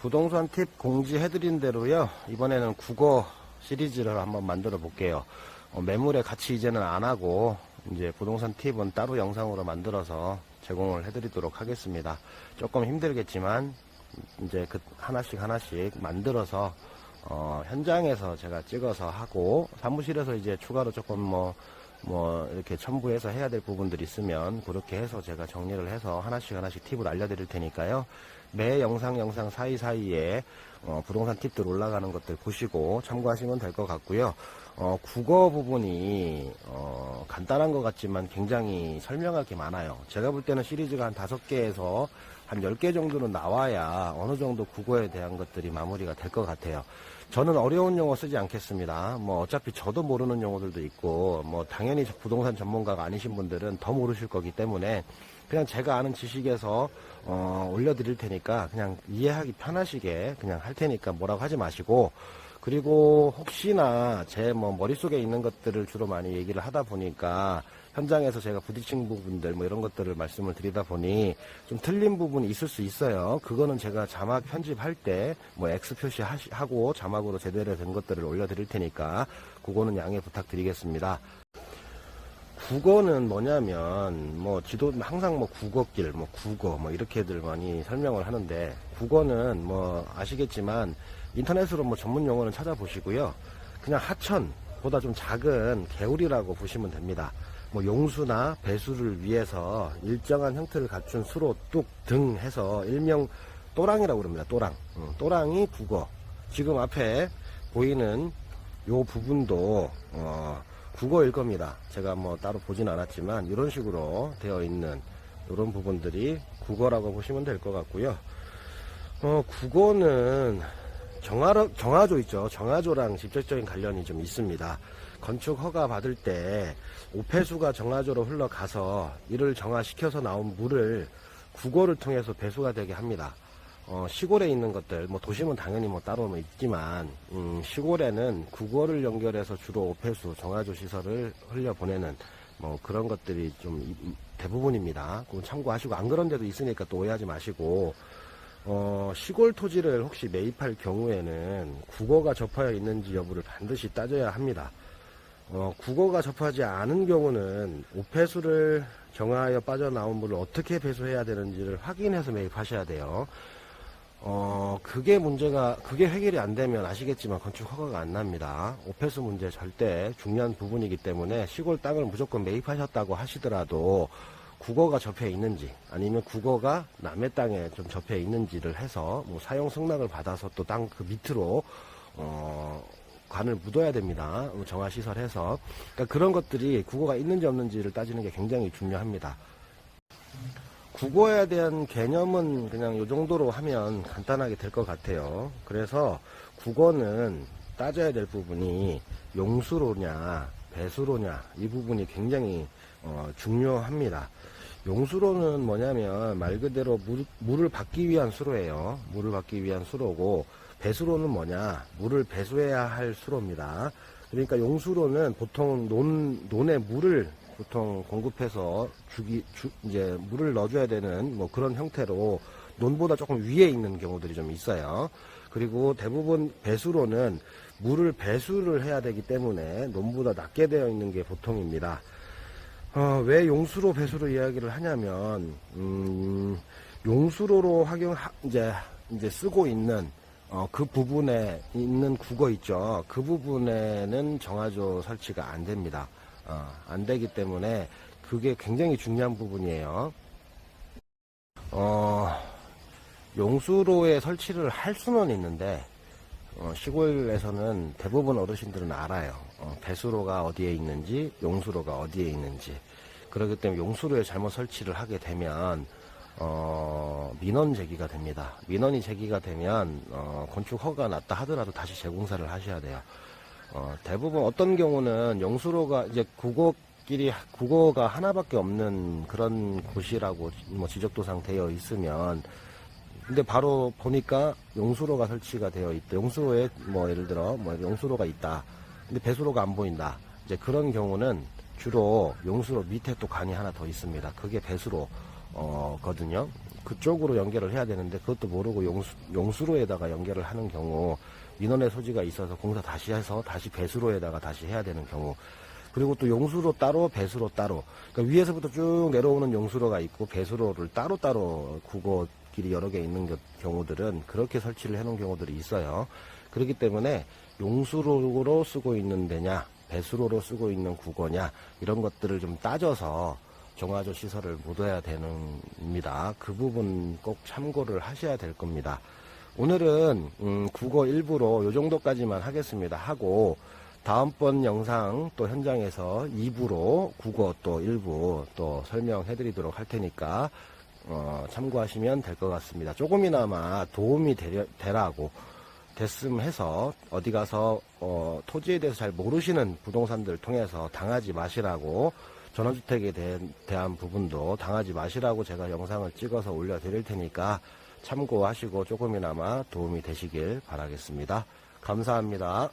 부동산 팁 공지해드린 대로요. 이번에는 국어 시리즈를 한번 만들어 볼게요. 어, 매물의 가치 이제는 안 하고 이제 부동산 팁은 따로 영상으로 만들어서 제공을 해드리도록 하겠습니다. 조금 힘들겠지만 이제 그 하나씩 하나씩 만들어서 어, 현장에서 제가 찍어서 하고 사무실에서 이제 추가로 조금 뭐뭐 이렇게 첨부해서 해야 될 부분들이 있으면 그렇게 해서 제가 정리를 해서 하나씩 하나씩 팁을 알려드릴 테니까요. 매 영상 영상 사이사이에 어, 부동산 팁들 올라가는 것들 보시고 참고하시면 될 것 같고요. 어, 국어 부분이 어, 간단한 것 같지만 굉장히 설명할 게 많아요. 제가 볼 때는 시리즈가 한 다섯 개에서 한 10개 정도는 나와야 어느 정도 국어에 대한 것들이 마무리가 될 것 같아요. 저는 어려운 용어 쓰지 않겠습니다. 뭐 어차피 저도 모르는 용어들도 있고 뭐 당연히 저 부동산 전문가가 아니신 분들은 더 모르실 거기 때문에 그냥 제가 아는 지식에서 어, 올려드릴 테니까 그냥 이해하기 편하시게 그냥 할 테니까 뭐라고 하지 마시고 그리고 혹시나 제 뭐 머릿속에 있는 것들을 주로 많이 얘기를 하다 보니까 현장에서 제가 부딪힌 부분들 뭐 이런 것들을 말씀을 드리다 보니 좀 틀린 부분이 있을 수 있어요. 그거는 제가 자막 편집할 때 뭐 X 표시하고 자막으로 제대로 된 것들을 올려드릴 테니까 그거는 양해 부탁드리겠습니다. 국어는 뭐냐면 뭐 지도 항상 뭐 국어길 뭐 국어 뭐 이렇게들 많이 설명을 하는데 국어는 뭐 아시겠지만 인터넷으로 뭐 전문 용어는 찾아보시고요. 그냥 하천보다 좀 작은 개울이라고 보시면 됩니다. 뭐 용수나 배수를 위해서 일정한 형태를 갖춘 수로 뚝 등 해서 일명 또랑이라고 그럽니다 또랑. 어, 또랑이 국어. 지금 앞에 보이는 요 부분도 어, 국어일 겁니다. 제가 뭐 따로 보진 않았지만 이런 식으로 되어 있는 이런 부분들이 국어라고 보시면 될 것 같고요. 어, 국어는 정화로, 정화조 있죠. 정화조랑 직접적인 관련이 좀 있습니다. 건축 허가 받을 때 오폐수가 정화조로 흘러가서 이를 정화시켜서 나온 물을 국어를 통해서 배수가 되게 합니다. 어, 시골에 있는 것들, 뭐 도심은 당연히 뭐 따로 뭐 있지만, 음, 시골에는 국어를 연결해서 주로 오폐수, 정화조 시설을 흘려보내는 뭐 그런 것들이 좀 이- 대부분입니다. 그거 참고하시고, 안 그런 데도 있으니까 또 오해하지 마시고, 어, 시골 토지를 혹시 매입할 경우에는 국어가 접하여 있는지 여부를 반드시 따져야 합니다. 어, 국어가 접하지 않은 경우는 오폐수를 정화하여 빠져나온 물을 어떻게 배수해야 되는지를 확인해서 매입하셔야 돼요. 어, 그게 문제가, 그게 해결이 안 되면 아시겠지만 건축 허가가 안 납니다. 오폐수 문제 절대 중요한 부분이기 때문에 시골 땅을 무조건 매입하셨다고 하시더라도 국어가 접해 있는지 아니면 국어가 남의 땅에 좀 접해 있는지를 해서 뭐 사용 승낙을 받아서 또 땅 그 밑으로 어, 관을 묻어야 됩니다. 정화 시설해서 그러니까 그런 것들이 국어가 있는지 없는지를 따지는 게 굉장히 중요합니다. 국어에 대한 개념은 그냥 요 정도로 하면 간단하게 될 것 같아요. 그래서 국어는 따져야 될 부분이 용수로냐, 배수로냐, 이 부분이 굉장히 어, 중요합니다. 용수로는 뭐냐면 말 그대로 물, 물을 받기 위한 수로예요. 물을 받기 위한 수로고 배수로는 뭐냐? 물을 배수해야 할 수로입니다. 그러니까 용수로는 보통 논, 논에 물을 보통 공급해서 주기, 주, 이제 물을 넣어줘야 되는 뭐 그런 형태로 논보다 조금 위에 있는 경우들이 좀 있어요. 그리고 대부분 배수로는 물을 배수를 해야 되기 때문에 논보다 낮게 되어 있는 게 보통입니다. 어, 왜 용수로 배수로 이야기를 하냐면, 음, 용수로로 활용, 이제, 이제 쓰고 있는, 어, 그 부분에 있는 국어 있죠. 그 부분에는 정화조 설치가 안 됩니다. 어, 안 되기 때문에 그게 굉장히 중요한 부분이에요. 어, 용수로에 설치를 할 수는 있는데, 어, 시골에서는 대부분 어르신들은 알아요. 어, 배수로가 어디에 있는지, 용수로가 어디에 있는지. 그렇기 때문에 용수로에 잘못 설치를 하게 되면, 어, 민원 제기가 됩니다. 민원이 제기가 되면, 어, 건축 허가 났다 하더라도 다시 재공사를 하셔야 돼요. 어, 대부분 어떤 경우는 용수로가 이제 국어끼리, 국어가 하나밖에 없는 그런 곳이라고 뭐 지적도상 되어 있으면, 근데 바로 보니까 용수로가 설치가 되어 있다. 용수로에 뭐 예를 들어 뭐 용수로가 있다. 근데 배수로가 안 보인다. 이제 그런 경우는 주로 용수로 밑에 또 관이 하나 더 있습니다. 그게 배수로 어, 거든요. 그쪽으로 연결을 해야 되는데 그것도 모르고 용수, 용수로에다가 연결을 하는 경우 민원의 소지가 있어서 공사 다시 해서 다시 배수로에다가 다시 해야 되는 경우 그리고 또 용수로 따로 배수로 따로 그러니까 위에서부터 쭉 내려오는 용수로가 있고 배수로를 따로 따로 국어길이 여러 개 있는 겨- 경우들은 그렇게 설치를 해놓은 경우들이 있어요. 그렇기 때문에 용수로로 쓰고 있는 데냐 배수로로 쓰고 있는 국어냐 이런 것들을 좀 따져서 정화조 시설을 묻어야 되는입니다. 그 부분 꼭 참고를 하셔야 될 겁니다. 오늘은 음, 국어 일부로 요 정도까지만 하겠습니다. 하고 다음번 영상 또 현장에서 2부로 국어 또 일부 또 설명해 드리도록 할 테니까 어, 참고하시면 될 것 같습니다. 조금이나마 도움이 되려, 되라고 됐음 해서 어디 가서 어, 토지에 대해서 잘 모르시는 부동산들 통해서 당하지 마시라고 전원주택에 대, 대한 부분도 당하지 마시라고 제가 영상을 찍어서 올려드릴 테니까 참고하시고 조금이나마 도움이 되시길 바라겠습니다. 감사합니다.